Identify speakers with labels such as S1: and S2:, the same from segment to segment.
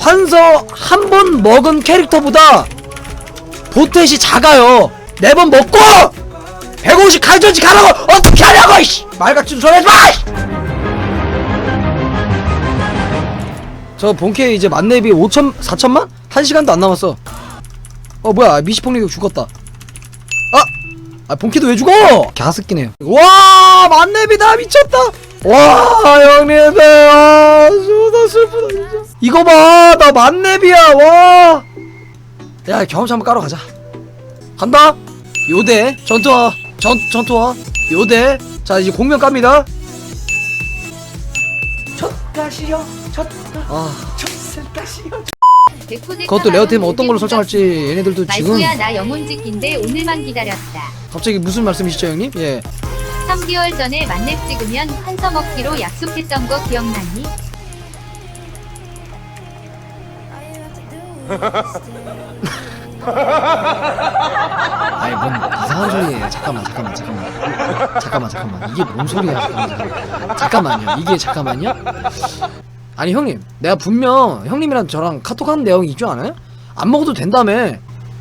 S1: 환서 한 번 먹은 캐릭터보다 보텟이 작아요. 네 번 먹고 150 칼전지 가라고 어떻게 하냐고 이씨 말 같은 소리 하지 마. 이씨! 저 본캐 이제 만렙이 5천 4천만? 한 시간도 안 남았어. 어 뭐야 미시폭력 죽었다. 아! 아 본캐도 왜 죽어? 갸스끼네요. 와 만렙이다 미쳤다. 와 형님들 아 진짜 슬프다 진짜. 이거 봐 나 만렙이야 와. 야 경험치 한번 까러 가자. 간다. 요대 전투화 전 전투화 요대 자 이제 공명 깝니다. 젖가시여 젖가 아 젖가시여 그것도 레어템 어떤 걸로 설정할지 얘네들도 지금
S2: 말소야 나 영혼 찍긴데 오늘만 기다렸다.
S1: 갑자기 무슨 말씀이시죠 형님? 예
S2: 3개월 전에 만렙 찍으면 환서 먹기로 약속했던 거 기억나니?
S1: 아이 뭔 이상한 소리예요 잠깐만 잠깐만 잠깐만 잠깐만 잠깐만 이게 뭔 소리야 잠깐만 잠깐만. 잠깐만요 이게 잠깐만요 아니 형님 내가 분명 형님이랑 저랑 카톡하는 내용이 있지 않아요? 안 먹어도 된다며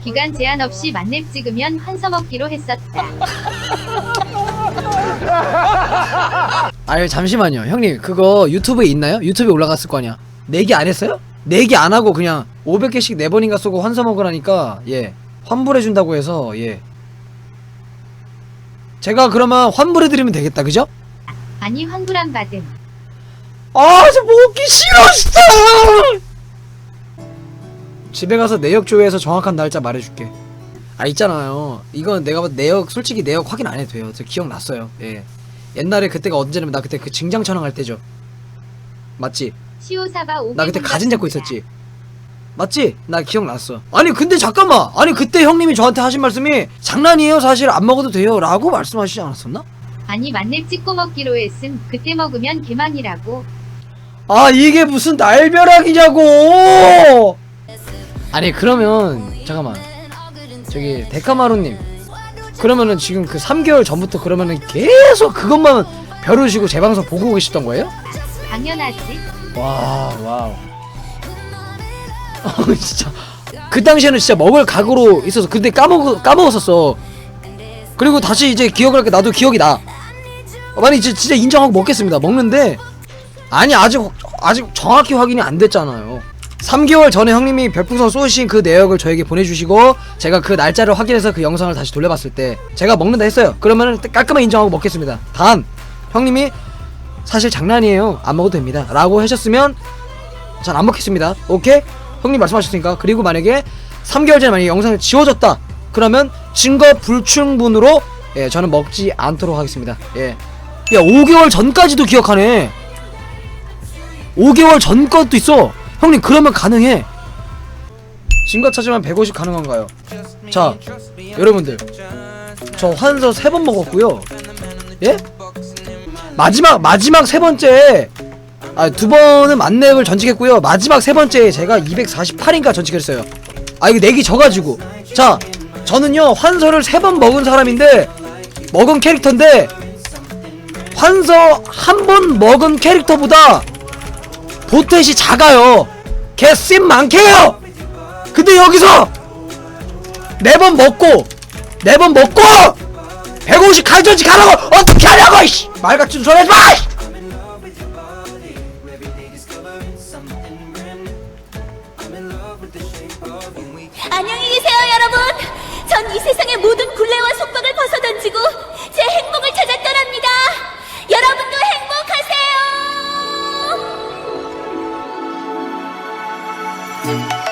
S2: 기간 제한 없이 만렙 찍으면 환서 먹기로 했었다.
S1: 아니 잠시만요 형님 그거 유튜브에 있나요? 유튜브에 올라갔을 거 아니야 내기 안 했어요? 내기 안 하고 그냥 500개씩 4번인가 쏘고 환서 먹으라니까 예 환불해준다고 해서 예 제가 그러면 환불해드리면 되겠다 그죠?
S2: 아니 환불 안 받음.
S1: 아, 저 먹기 싫어, 진짜! 집에 가서 내역 조회해서 정확한 날짜 말해줄게. 아, 있잖아요. 이건 내가 내역, 솔직히 내역 확인 안 해도 돼요. 저 기억났어요. 예. 옛날에 그때가 언제냐면 나 그때 그 징장 촬영할 때죠. 맞지?
S2: 시오사바 500.
S1: 나 그때 가진 잡고 있었지. 맞지? 나 기억났어. 아니, 근데 잠깐만! 아니, 그때 형님이 저한테 하신 말씀이 장난이에요, 사실 안 먹어도 돼요. 라고 말씀하시지 않았었나?
S2: 아니 만렙 찍고 먹기로 했음. 그때 먹으면 개만이라고.
S1: 아 이게 무슨 날벼락이냐고 아니 그러면 잠깐만 저기 데카마루님 그러면은 지금 그 3개월 전부터 그러면은 계속 그것만 벼르시고 제 방송 보고 계시던 거예요?
S2: 당연하지.
S1: 와 와우 어 진짜. 그 당시에는 진짜 먹을 각오로 있어서 근데 까먹 까먹었었어. 그리고 다시 이제 기억을 할게 나도 기억이 나. 아니 진짜, 진짜 인정하고 먹겠습니다. 먹는데 아니 아직 아직 정확히 확인이 안 됐잖아요. 3개월 전에 형님이 별풍선 쏘신 그 내역을 저에게 보내주시고 제가 그 날짜를 확인해서 그 영상을 다시 돌려봤을 때 제가 먹는다 했어요. 그러면은 깔끔하게 인정하고 먹겠습니다. 단 형님이 사실 장난이에요. 안 먹어도 됩니다. 라고 하셨으면 전안 먹겠습니다. 오케이? 형님 말씀하셨으니까. 그리고 만약에 3개월 전에 만약에 영상이 지워졌다. 그러면 증거 불충분으로 예 저는 먹지 않도록 하겠습니다. 예 야 5개월 전까지도 기억하네. 5개월 전 것도 있어. 형님 그러면 가능해. 증거 찾으면 150 가능한가요? 자 여러분들. 저 환서 3번 먹었고요. 예? 마지막 마지막 세 번째 아 두 번은 만렙을 전직했고요. 마지막 세 번째 제가 248인가 전직했어요. 아 이거 내기 져가지고. 자 저는요 환서를 세 번 먹은 사람인데 먹은 캐릭터인데 환서 한 번 먹은 캐릭터보다 보텟이 작아요. 개쌤 많게요! 근데 여기서 네 번 먹고 네 번 먹고! 150 칼전지 가라고! 어떻게 하냐고 이씨! 말 같은 소리 하지 마
S3: 안녕히 계세요, 여러분. 전 이 세상의 모든 굴레와 속박을 벗어던지고 제 행복을 찾아 떠납니다. 여러분도 행복하세요.